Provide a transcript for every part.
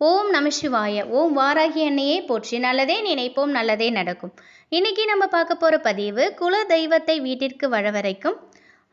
ஓம் நம சிவாய. ஓம் வாராகி அன்னையே போற்றி. நல்லதே நினைப்போம் நல்லதே நடக்கும். இன்னைக்கு நம்ம பார்க்க போகிற பதிவு குல தெய்வத்தை வீட்டிற்கு வரவரைக்கும்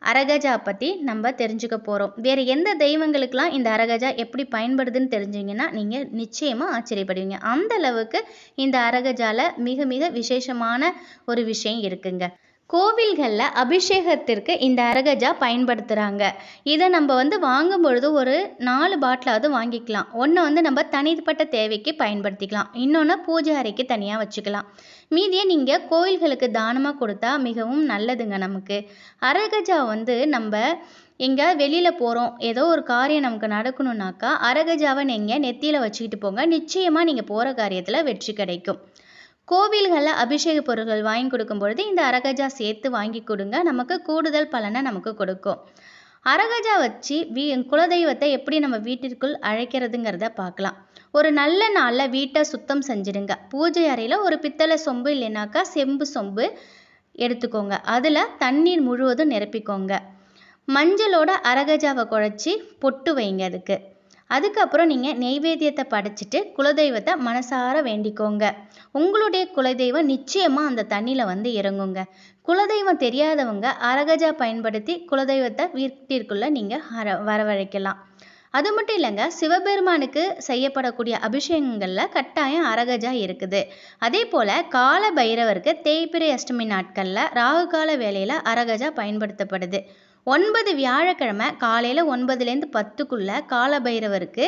அரகஜா பற்றி நம்ம தெரிஞ்சுக்க போகிறோம் வேறு எந்த தெய்வங்களுக்கெல்லாம் இந்த அரகஜா எப்படி பயன்படுதுன்னு தெரிஞ்சிங்கன்னா நீங்கள் நிச்சயமாக ஆச்சரியப்படுவீங்க. அந்த அளவுக்கு இந்த அரகஜாவில் மிக மிக விசேஷமான ஒரு விஷயம் இருக்குங்க. கோவில்களில் அபிஷேகத்திற்கு இந்த அரகஜா பயன்படுத்துகிறாங்க இதை நம்ம வந்து வாங்கும் பொழுது ஒரு நாலு பாட்டிலாவது வாங்கிக்கலாம். ஒன்று வந்து நம்ம தனிப்பட்ட தேவைக்கு பயன்படுத்திக்கலாம். இன்னொன்று பூஜை அறைக்கு தனியாக வச்சுக்கலாம். மீதியை நீங்கள் கோயில்களுக்கு தானமாக கொடுத்தா மிகவும் நல்லதுங்க நமக்கு. அரகஜா வந்து நம்ம எங்கே வெளியில் போகிறோம் ஏதோ ஒரு காரியம் நமக்கு நடக்கணுன்னாக்கா அரகஜாவை நீங்கள் நெத்தியில் வச்சுக்கிட்டு போங்க. நிச்சயமாக நீங்கள் போகிற காரியத்தில் வெற்றி கிடைக்கும். கோவில்களில் அபிஷேக பொருட்கள் வாங்கி கொடுக்கும் பொழுது இந்த அரகஜா சேர்த்து வாங்கி கொடுங்க. நமக்கு கூடுதல் பலனை நமக்கு கொடுக்கும். அரகஜா வச்சு வீ குலதெய்வத்தை எப்படி நம்ம வீட்டிற்குள் அழைக்கிறதுங்கிறத பார்க்கலாம். ஒரு நல்ல நாளில் வீட்டை சுத்தம் செஞ்சிடுங்க. பூஜை அறையில் ஒரு பித்தளை சொம்பு இல்லைனாக்கா செம்பு சொம்பு எடுத்துக்கோங்க. அதில் தண்ணீர் முழுவதும் நிரப்பிக்கோங்க. மஞ்சளோட அரகஜாவை குழச்சி பொட்டு வைங்க அதுக்கு. அதுக்கப்புறம் நீங்கள் நெய்வேத்தியத்தை படைச்சிட்டு குலதெய்வத்தை மனசார வேண்டிக்கோங்க. உங்களுடைய குலதெய்வம் நிச்சயமாக அந்த தண்ணியில் வந்து இறங்குங்க. குலதெய்வம் தெரியாதவங்க அரகஜா பயன்படுத்தி குலதெய்வத்தை வீட்டிற்குள்ளே நீங்கள் வரவழைக்கலாம். அது மட்டும் இல்லைங்க சிவபெருமானுக்கு செய்யப்படக்கூடிய அபிஷேகங்களில் கட்டாயம் அரகஜா இருக்குது. அதே போல் கால பைரவருக்கு தேய்பிரை அஷ்டமி நாட்களில் ராகு கால வேலையில் அரகஜா பயன்படுத்தப்படுது. ஒன்பது வியாழக்கிழமை காலையில் ஒன்பதுலேருந்து பத்துக்குள்ளே காலபைரவருக்கு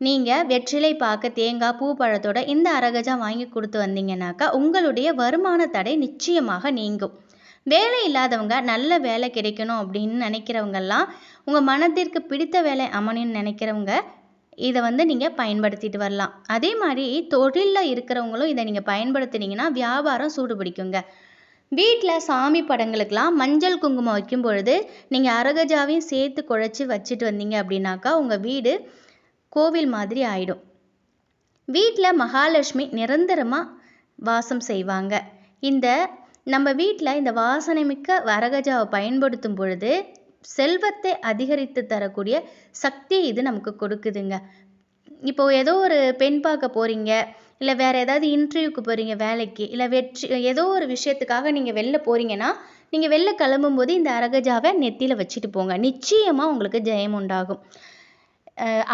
நீங்கள் வெற்றிலை பார்க்க தேங்காய் பூ பழத்தோட இந்த அரகஜா வாங்கி கொடுத்து வந்தீங்கன்னாக்கா உங்களுடைய வருமான தடை நிச்சயமாக நீங்கும். வேலை இல்லாதவங்க நல்ல வேலை கிடைக்கணும் அப்படின்னு நினைக்கிறவங்கெல்லாம் உங்கள் மனதிற்கு பிடித்த வேலை அமையணும்னு நினைக்கிறவங்க இதை வந்து நீங்கள் பயன்படுத்திட்டு வரலாம். அதே மாதிரி தொழிலில் இருக்கிறவங்களும் இதை நீங்கள் பயன்படுத்தினீங்கன்னா வியாபாரம் சூடு பிடிக்குங்க வீட்டில் சாமி படங்களுக்கெல்லாம் மஞ்சள் குங்குமம் வைக்கும் பொழுது நீங்கள் அரகஜாவையும் சேர்த்து குழச்சி வச்சுட்டு வந்தீங்க அப்படின்னாக்கா உங்கள் வீடு கோவில் மாதிரி ஆயிடும். வீட்டில் மகாலட்சுமி நிரந்தரமாக வாசம் செய்வாங்க. இந்த நம்ம வீட்டில் இந்த வாசனை மிக்க வரகஜாவை பயன்படுத்தும் பொழுது செல்வத்தை அதிகரித்து தரக்கூடிய சக்தி இது நமக்கு கொடுக்குதுங்க. இப்போ ஏதோ ஒரு பெண் பார்க்க போகிறீங்க இல்லை வேறு ஏதாவது இன்டர்வியூக்கு போகிறீங்க வேலைக்கு இல்லை வெற்றி ஏதோ ஒரு விஷயத்துக்காக நீங்கள் வெளில போகிறீங்கன்னா நீங்கள் வெளில கிளம்பும்போது இந்த அரகஜாவை நெத்தியில் வச்சுட்டு போங்க. நிச்சயமாக உங்களுக்கு ஜெயம் உண்டாகும்.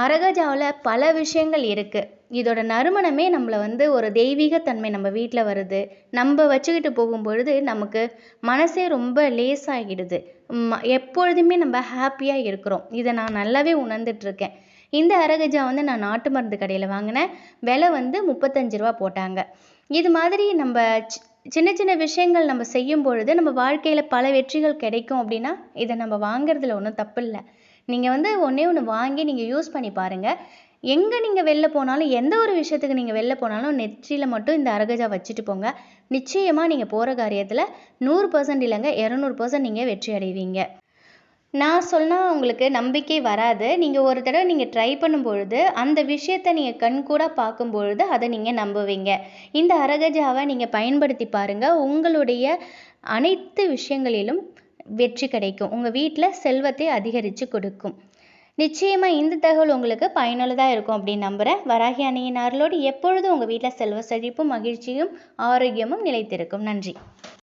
அரகஜாவில் பல விஷயங்கள் இருக்குது இதோட நறுமணமே நம்மளை வந்து ஒரு தெய்வீகத்தன்மை நம்ம வீட்டில் வருது. நம்ம வச்சுக்கிட்டு போகும்பொழுது நமக்கு மனசே ரொம்ப லேசாகிடுது. எப்பொழுதுமே நம்ம ஹாப்பியாக இருக்கிறோம். இதை நான் நல்லாவே உணர்ந்துட்டுருக்கேன் இந்த அரகஜா வந்து நான் நாட்டு மருந்து கடையில் வாங்கினேன். விலை வந்து முப்பத்தஞ்சு ரூபா போட்டாங்க. இது மாதிரி நம்ம சின்ன சின்ன விஷயங்கள் நம்ம செய்யும் பொழுது நம்ம வாழ்க்கையில் பல வெற்றிகள் கிடைக்கும் அப்படின்னா இதை நம்ம வாங்குறதுல ஒன்றும் தப்பு இல்லை. நீங்கள் வந்து ஒன்றே ஒன்று வாங்கி நீங்கள் யூஸ் பண்ணி பாருங்கள் எங்கே நீங்கள் வெளில போனாலும் எந்த ஒரு விஷயத்துக்கு நீங்கள் வெளில போனாலும் நெற்றியில் மட்டும் இந்த அரகஜா வச்சுட்டு போங்க. நிச்சயமாக நீங்கள் போகிற காரியத்தில் நூறு பர்சன்ட் இல்லைங்க இரநூறு பர்சன்ட் நீங்கள் வெற்றி அடைவீங்க. நான் சொன்னால் உங்களுக்கு நம்பிக்கை வராது. நீங்கள் ஒரு தடவை நீங்கள் ட்ரை பண்ணும்பொழுது அந்த விஷயத்தை நீங்கள் கண்கூட பார்க்கும்பொழுது அதை நீங்கள் நம்புவீங்க. இந்த அரகஜாவை நீங்கள் பயன்படுத்தி பாருங்கள் உங்களுடைய அனைத்து விஷயங்களிலும் வெற்றி கிடைக்கும். உங்கள் வீட்டில் செல்வத்தை அதிகரித்து கொடுக்கும். நிச்சயமாக இந்த தகவல் உங்களுக்கு பயனுள்ளதாக இருக்கும் அப்படின்னு நம்புகிறேன் வராகி அணையின் அருளோடு எப்பொழுதும் உங்கள் வீட்டில் செல்வ செழிப்பும் மகிழ்ச்சியும் ஆரோக்கியமும் நிலைத்திருக்கும். நன்றி.